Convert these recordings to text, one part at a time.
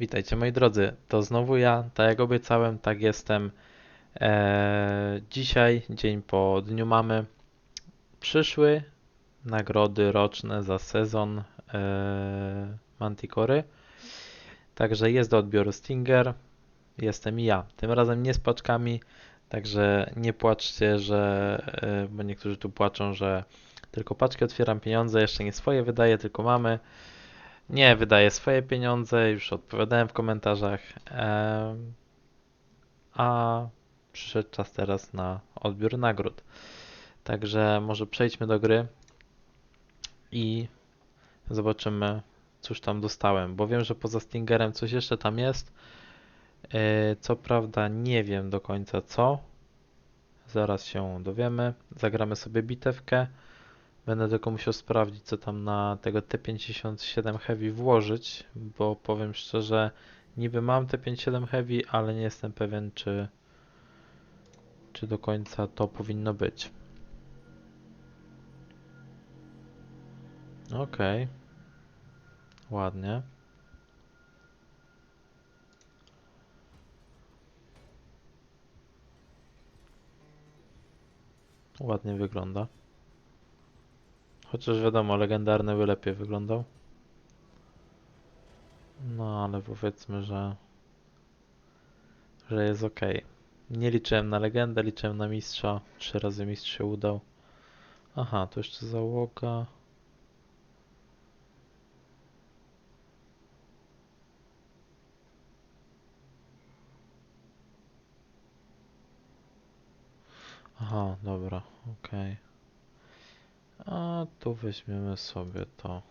Witajcie moi drodzy, to znowu ja, tak jak obiecałem, tak jestem. Eee, dzisiaj, dzień po dniu mamy, przyszły nagrody roczne za sezon eee, Manticory. Także jest do odbioru Stinger, jestem i ja. Tym razem nie z paczkami, także nie płaczcie, że, e, bo niektórzy tu płaczą, że tylko paczki otwieram pieniądze, jeszcze nie swoje wydaję, tylko mamy. Nie, wydaję swoje pieniądze, już odpowiadałem w komentarzach. a przyszedł czas teraz na odbiór nagród. Także może przejdźmy do gry i zobaczymy, cóż tam dostałem. Bo wiem, że poza Stingerem coś jeszcze tam jest. E, Co prawda nie wiem do końca co. Zaraz się dowiemy. Zagramy sobie bitewkę. Będę tylko musiał sprawdzić, co tam na tego T57 Heavy włożyć, bo powiem szczerze, niby mam T57 Heavy, ale nie jestem pewien, czy, czy do końca to powinno być. Okej. Ładnie. Ładnie wygląda. Chociaż wiadomo, legendarny by lepiej wyglądał. No, ale powiedzmy, że że jest ok. Nie liczyłem na legendę, liczyłem na mistrza. Trzy razy mistrz się udał. Aha, to jeszcze załoga. Aha, dobra, okej. A tu weźmiemy sobie to.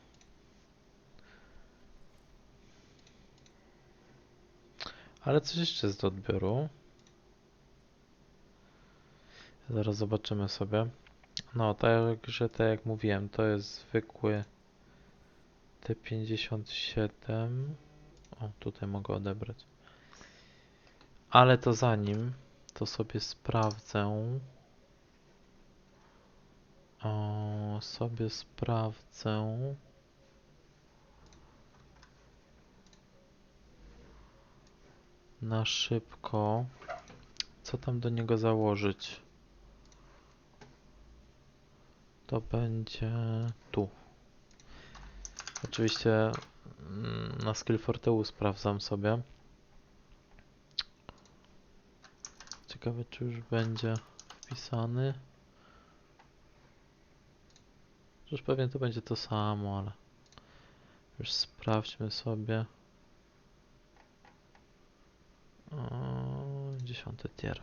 Ale coś jeszcze jest do odbioru. Zaraz zobaczymy sobie. No, także tak jak mówiłem, to jest zwykły T57. O, tutaj mogę odebrać. Ale to zanim, to sobie sprawdzę. O, sobie sprawdzę. Na szybko. Co tam do niego założyć? To będzie tu. Oczywiście mm, na Skill Forteu sprawdzam sobie. Ciekawe, czy już będzie wpisany. Już pewnie to będzie to samo, ale już sprawdźmy sobie. O, dziesiąty tier.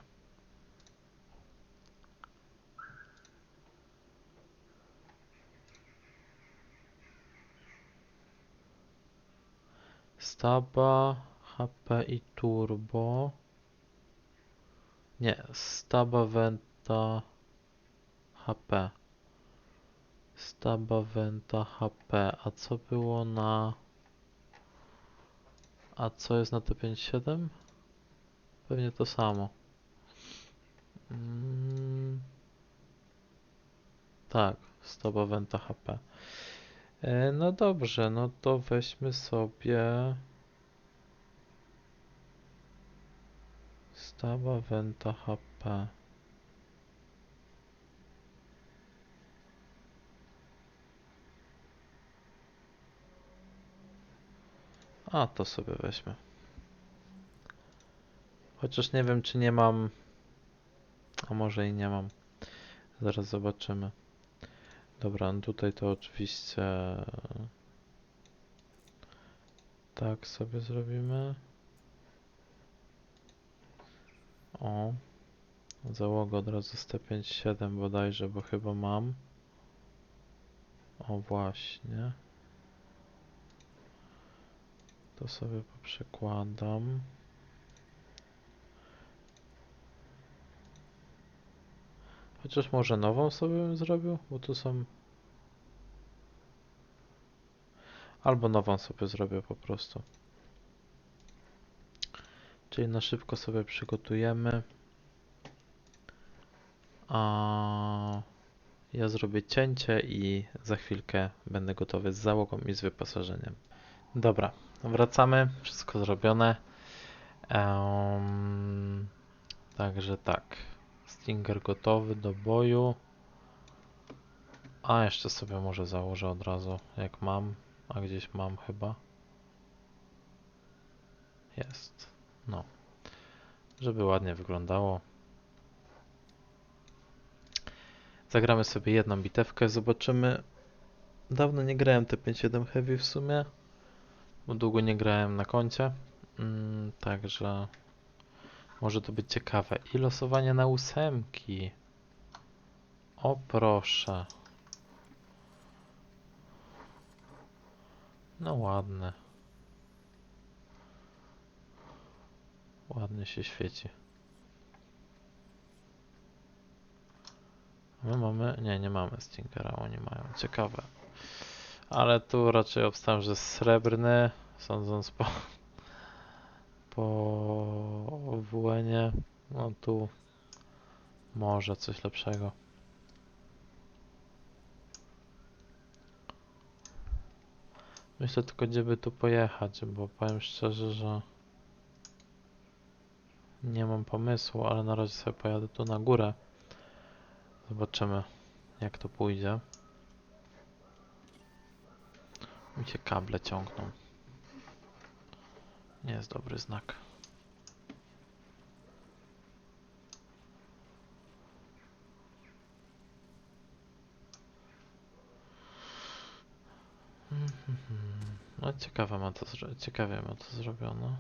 Staba, HP i turbo. Nie, staba, venta, HP. Staba, venta, HP. A co było na... A co jest na T57? Pewnie to samo. Mm. Tak, staba, venta, HP. E, no dobrze, no to weźmy sobie... Staba, venta, HP. A, to sobie weźmy. Chociaż nie wiem, czy nie mam. A może i nie mam. Zaraz zobaczymy. Dobra, no tutaj to oczywiście. Tak sobie zrobimy. O. Załogę od razu 157 bodajże, bo chyba mam. O właśnie. To sobie poprzekładam. Chociaż może nową sobie bym zrobił, bo tu są... Albo nową sobie zrobię po prostu. Czyli na szybko sobie przygotujemy. A ja zrobię cięcie i za chwilkę będę gotowy z załogą i z wyposażeniem. Dobra, wracamy, wszystko zrobione. Em, także tak, Stinger gotowy do boju. A jeszcze sobie może założę od razu, jak mam, a gdzieś mam chyba. Jest, no, żeby ładnie wyglądało. Zagramy sobie jedną bitewkę, zobaczymy. Dawno nie grałem T57 Heavy w sumie, długo nie grałem na koncie, mm, także może to być ciekawe. I losowanie na ósemki. O proszę. No ładne. Ładnie się świeci. My mamy, nie, nie mamy Stinkera, oni mają, ciekawe. Ale tu raczej obstawiam, że srebrny, sądząc po, po WN-ie, no tu może coś lepszego. Myślę tylko, gdzie by tu pojechać, bo powiem szczerze, że nie mam pomysłu, ale na razie sobie pojadę tu na górę. Zobaczymy, jak to pójdzie. Mi się kable ciągną. Nie jest dobry znak. No ciekawe ma to ciekawie ma to zrobione.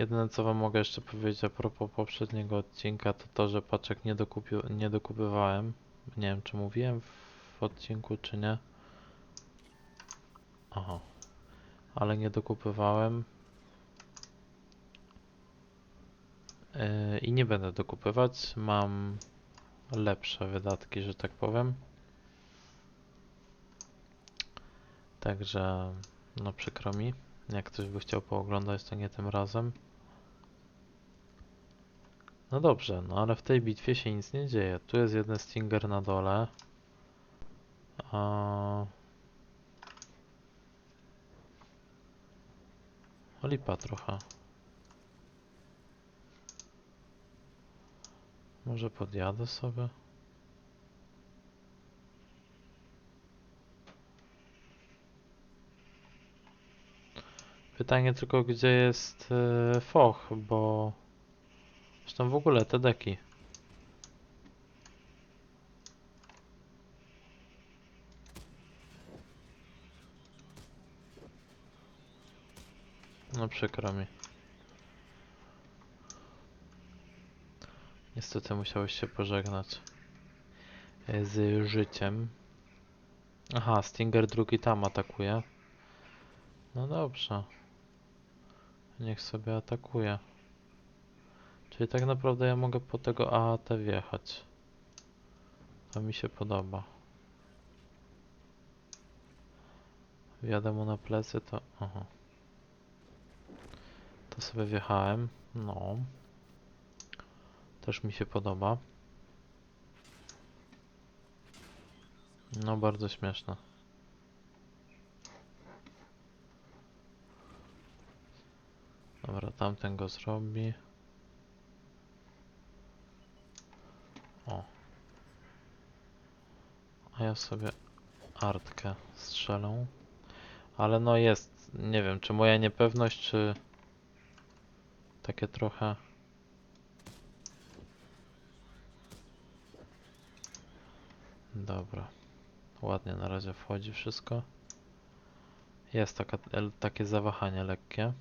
Jedyne co wam mogę jeszcze powiedzieć a propos poprzedniego odcinka to to, że paczek nie, dokupił, nie dokupywałem. Nie wiem czy mówiłem w odcinku czy nie. Aha. Ale nie dokupywałem. Yy, I nie będę dokupywać. Mam lepsze wydatki, że tak powiem. Także no przykro mi. Jak ktoś by chciał pooglądać, to nie tym razem. No dobrze, no ale w tej bitwie się nic nie dzieje. Tu jest jeden Stinger na dole. A... Lipa trochę. Może podjadę sobie? Pytanie tylko, gdzie jest e, Foch, bo... Zresztą w ogóle te deki. No przykro mi. Niestety musiałeś się pożegnać e, z życiem. Aha, Stinger drugi tam atakuje. No dobrze. Niech sobie atakuje. Czyli tak naprawdę ja mogę po tego AAT wjechać. To mi się podoba. Wjadę mu na plecy, to... Aha. To sobie wjechałem. No. Też mi się podoba. No, bardzo śmieszne. Dobra, tamten go zrobi. A ja sobie artkę strzelę. Ale no jest, nie wiem, czy moja niepewność, czy takie trochę... Dobra. Ładnie na razie wchodzi wszystko. Jest taka, takie zawahanie lekkie.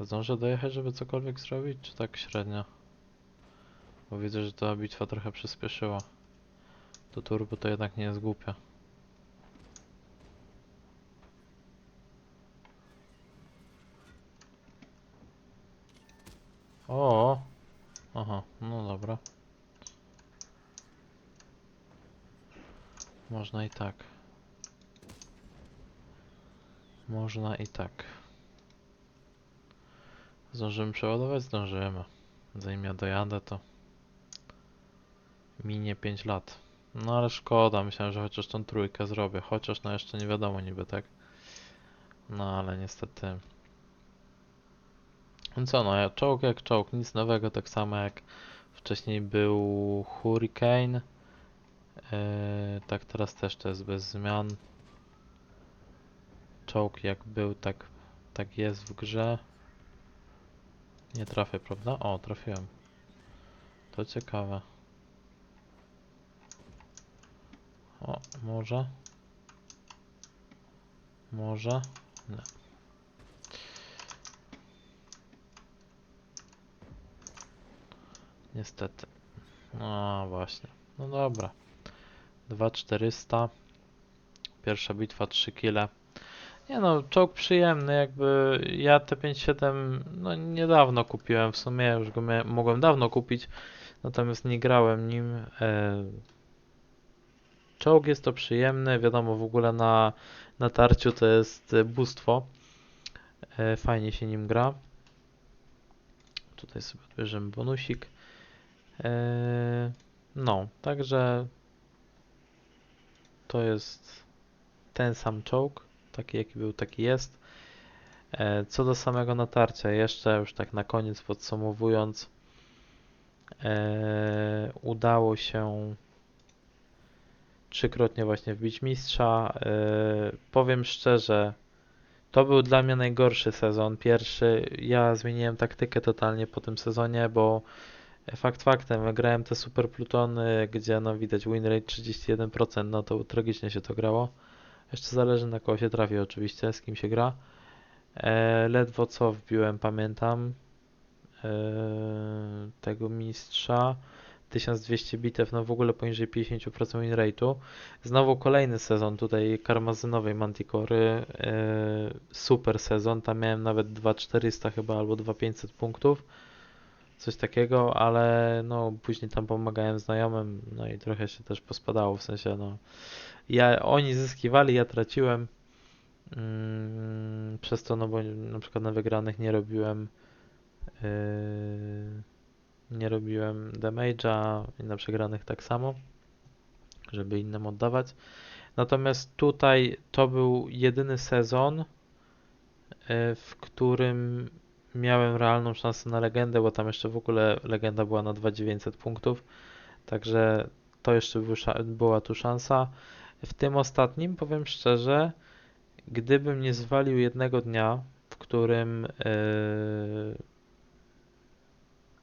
Zdążę dojechać, żeby cokolwiek zrobić, czy tak średnio? Bo widzę, że ta bitwa trochę przyspieszyła. To turbo to jednak nie jest głupia. O! Aha, no dobra. Można i tak. Można i tak. Zdążymy przeładować? Zdążymy. Zanim ja dojadę, to Minie 5 lat. No ale szkoda, myślałem, że chociaż tą trójkę zrobię. Chociaż no jeszcze nie wiadomo niby, tak? No ale niestety. No co no, ja czołg jak czołg, nic nowego, tak samo jak wcześniej był Hurricane. Yy, tak teraz też to jest bez zmian. Czołg jak był, tak, tak jest w grze. Nie trafię, prawda? O, trafiłem. To ciekawe. O, może. Może. Nie. Niestety. No właśnie. No dobra. 2400. Pierwsza bitwa 3 kile. Nie no, czołg przyjemny, jakby ja T57 no niedawno kupiłem, w sumie już go mogłem dawno kupić, natomiast nie grałem nim. E, czołg jest to przyjemny, wiadomo w ogóle na, na tarciu to jest e, bóstwo. E, fajnie się nim gra. Tutaj sobie odbierzemy bonusik. E, no, także to jest ten sam czołg, taki jaki był, taki jest. Co do samego natarcia, jeszcze już tak na koniec podsumowując, udało się trzykrotnie właśnie wbić mistrza. E, powiem szczerze, to był dla mnie najgorszy sezon, pierwszy. Ja zmieniłem taktykę totalnie po tym sezonie, bo Fakt faktem, grałem te super plutony, gdzie no widać win rate 31%, no to tragicznie się to grało. Jeszcze zależy na kogo się trafi oczywiście, z kim się gra. E, ledwo co wbiłem, pamiętam, e, tego mistrza. 1200 bitew, no w ogóle poniżej 50% win. Znowu kolejny sezon tutaj karmazynowej Manticory. E, super sezon, tam miałem nawet 2400 chyba albo 2500 punktów coś takiego, ale no później tam pomagałem znajomym, no i trochę się też pospadało, w sensie no ja, oni zyskiwali, ja traciłem mm, przez to, no bo na przykład na wygranych nie robiłem yy, nie robiłem damage'a i na przegranych tak samo, żeby innym oddawać. Natomiast tutaj to był jedyny sezon, yy, w którym miałem realną szansę na legendę, bo tam jeszcze w ogóle legenda była na 2900 punktów, także to jeszcze był, była tu szansa. W tym ostatnim, powiem szczerze, gdybym nie zwalił jednego dnia, w którym yy,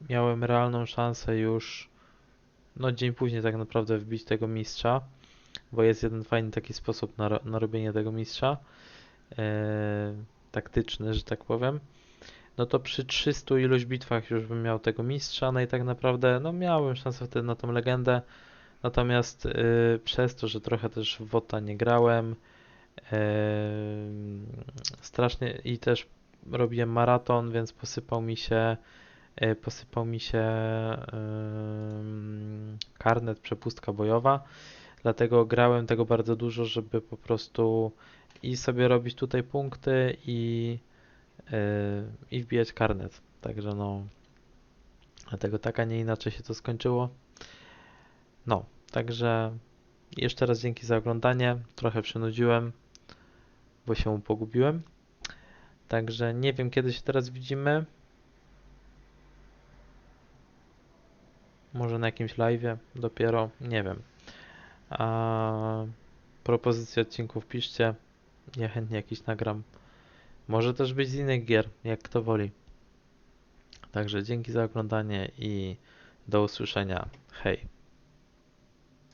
miałem realną szansę już no dzień później tak naprawdę wbić tego mistrza, bo jest jeden fajny taki sposób na, na robienie tego mistrza, yy, taktyczny, że tak powiem. No to przy 300 iluś bitwach już bym miał tego mistrza, no i tak naprawdę, no miałem szansę wtedy na tą legendę, natomiast yy, przez to, że trochę też w WOTA nie grałem, yy, strasznie i też robiłem maraton, więc posypał mi się posypał mi się karnet przepustka bojowa, dlatego grałem tego bardzo dużo, żeby po prostu i sobie robić tutaj punkty i Yy, i wbijać karnet. Także no, dlatego tak, a nie inaczej się to skończyło. No, także jeszcze raz dzięki za oglądanie. Trochę przynudziłem, bo się pogubiłem. Także nie wiem, kiedy się teraz widzimy. Może na jakimś live dopiero, nie wiem. A propozycje odcinków piszcie. Ja chętnie jakiś nagram. Może też być z innych gier, jak kto woli. Także dzięki za oglądanie i do usłyszenia. Hej.